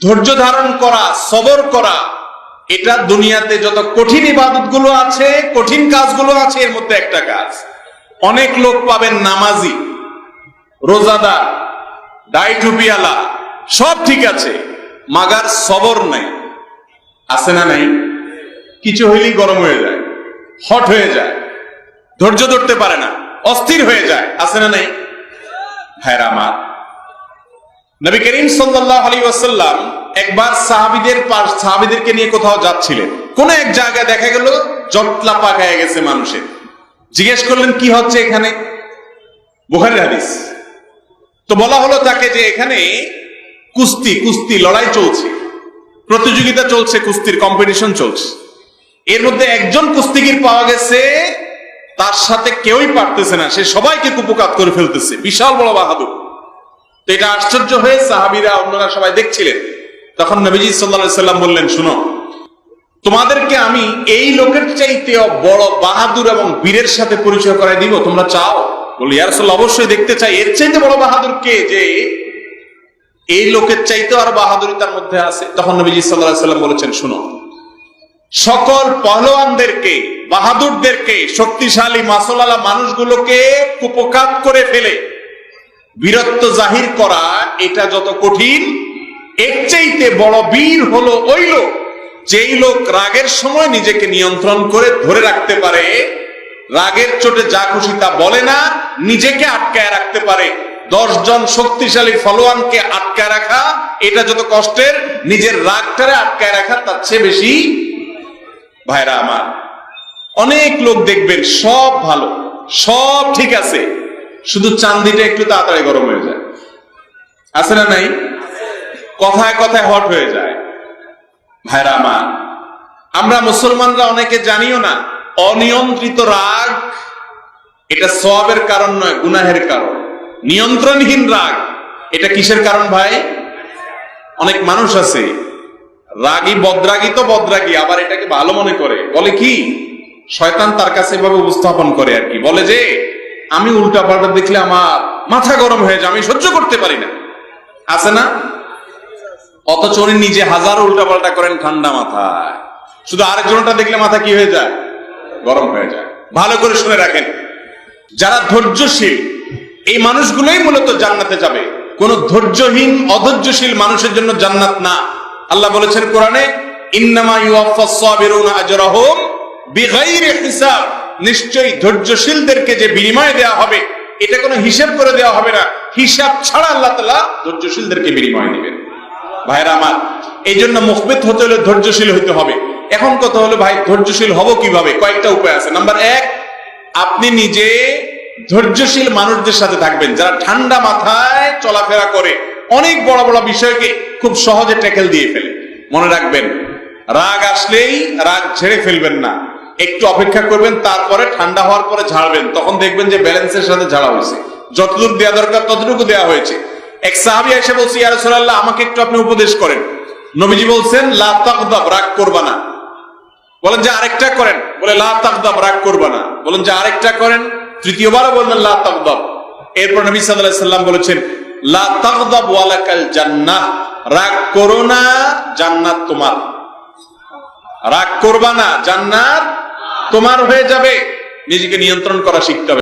ধৈর্য ধারণ করা, সবর করা, এটা দুনিয়াতে যত কঠিন ইবাদতগুলো আছে, কঠিন কাজগুলো আছে, এর মধ্যে একটা কাজ। অনেক লোক পাবেন নামাজি, রোজাদার ডাই টুপিয়ালা সব ঠিক আছে, মাগার সবর নাই। আছে না নাই? কিছু হইলেই গরম হয়ে যায়, হট হয়ে যায়, ধৈর্য ধরতে পারে না, অস্থির হয়ে যায়। আছে না নাই? হ্যাঁ আমার। নবী করিম সাল্লাল্লাহু আলাইহি ওয়াসাল্লাম একবার সাহাবীদের পাশ সাহাবীদেরকে নিয়ে কোথাও যাচ্ছিলেন। কোন এক জায়গায় দেখা গেল, জটলা পাকায় গেছে মানুষের। জিজ্ঞেস করলেন, কি হচ্ছে এখানে? হাদিস। তো বলা হলো তাকে যে এখানে কুস্তি কুস্তি লড়াই চলছে। প্রতিযোগিতা চলছে, কুস্তির কম্পিটিশন চলছে। এর মধ্যে একজন কুস্তিগির পাওয়া গেছে, তার সাথে কেউই পারতেছে না। সে সবাইকে কুপকাত করে ফেলতেছে। বিশাল বড় বাহাদুর। তো এটা আশ্চর্য হয়ে সাহাবিরা অন্যরা সবাই দেখছিলেন। তখন নবীজি সাল্লাহ সাল্লাম বললেন, শুনো, তোমাদেরকে আমি এই লোকের চাইতেও বড় বাহাদুর এবং বীরের সাথে পরিচয় করাই দিব, তোমরা চাও? বলি ইয়ারসোল্লা অবশ্যই দেখতে চাই। এর চাইতে বড় বাহাদুর কে যে এই লোকের চাইতে আর বাহাদুরি তার মধ্যে আছে? তখন নবীজি সাল্লাহ সাল্লাম বলেছেন, শুনো, সকল পহলওয়ানদেরকে, বাহাদুরদেরকে, শক্তিশালী মাসলালা মানুষগুলোকে কুপকাত করে ফেলে। বীরত্ব জাহির করা এটা যত কঠিন, এর চাইতে বড় বীর হলো ওই লোক, যেই লোক রাগের সময় নিজেকে নিয়ন্ত্রণ করে ধরে রাখতে পারে। রাগের চোটে যা খুশি তা বলে না, নিজেকে আটকায় রাখতে পারে। দশজন শক্তিশালী ফলোয়ানকে আটকায় রাখা, এটা যত কষ্টের, নিজের রাগটারে আটকায় রাখা তার চেয়ে বেশি। ভাইরা আমার, অনেক লোক দেখবেন সব ভালো, সব ঠিক আছে শুধু চান্দিটা একটু তাড়াতাড়ি গরম হয়ে যায়। আছে না নাই? কথায় কথায় হট হয়ে যায়। ভাইরা আমার, আমরা মুসলমানরা অনেকে জানিও না, অনিয়ন্ত্রিত রাগ এটা সবের কারণ নয়, গুনাহের কারণ। নিয়ন্ত্রণহীন রাগ, এটা কিসের কারণ ভাই? অনেক মানুষ আছে, রাগী বদরাগী তো বদরাগী, আবার এটাকে ভালো মনে করে। বলে কি? শয়তান তার কাছে এভাবে উপস্থাপন করে আর কি। বলে যে আমি উল্টা পাল্টা দেখলে আমার মাথা গরম হয়ে যায়, আমি সহ্য করতে পারি না। আছে না? অথচ উনি নিজে হাজার উল্টা পাল্টা করেন ঠান্ডা মাথায়। শুধু আরেকজনটা দেখলে মাথা কি হয়ে যায়? গরম হয়ে যায়। ভালো করে শুনে রাখেন। যারা ধৈর্যশীল, এই মানুষগুলোই মূলত জান্নাতে যাবে। কোন ধৈর্যহীন, অধৈর্যশীল মানুষের জন্য জান্নাত না। আল্লাহ বলেছেন কোরআনে, ইন্নামা ইউয়াফাস সাবিরুনা আজরাহুম বিগাইরি হিসাব। নিশ্চয়ই ধৈর্যশীলদেরকে যে বিনিময় দেওয়া হবে, এটা কোনো হিসাব করে দেওয়া হবে না। হিসাব ছাড়া আল্লাহ তাআলা ধৈর্যশীলদেরকে বিনিময় দিবেন। ভাইরা আমার এই জন্য মুখবেত হতে হলে ধৈর্যশীল হইতে হবে। এখন কথা হলো, ভাই, ধৈর্যশীল হব কীভাবে? কয়েকটা উপায় আছে। নাম্বার এক, আপনি নিজে ধৈর্যশীল মানুষদের সাথে থাকবেন। যারা ঠান্ডা মাথায় চলাফেরা করে, অনেক বড় বড় বিষয়কে খুব সহজে ট্যাকেল দিয়ে ফেলে। মনে রাখবেন, রাগ আসলেই রাগ ছেড়ে ফেলবেন না। একটু অপেক্ষা করবেন, তারপরে ঠান্ডা হওয়ার পরে ঝাড়বেন। তখন দেখবেন যে ব্যালেন্সের সাথে ঝাড়া হয়েছে। যতটুকু দেওয়া দরকার, ততটুকু দেওয়া হয়েছে। এক সাহাবি এসে বলছি, ইয়া রাসূলুল্লাহ, আমাকে একটু আপনি উপদেশ করেন। নবীজি বলছেন, লা তাগদাব, রাগ করবা না। বলেন, যে আরেকটা করেন। বলে, লা তাগদাব, রাগ করবা না। বলেন, যে আরেকটা করেন। তৃতীয়বারও বললেন, লা তাগদাব। এরপর নবী আলাইহি সাল্লাম বলেছেন, লা তাগদাব ওয়ালাকাল জান্নাহ। রাগ করো না, জান্নাত তোমার। রাগ করবা না, জান্নাত তোমার হয়ে যাবে। নিজেকে নিয়ন্ত্রণ করা শিখতে হবে।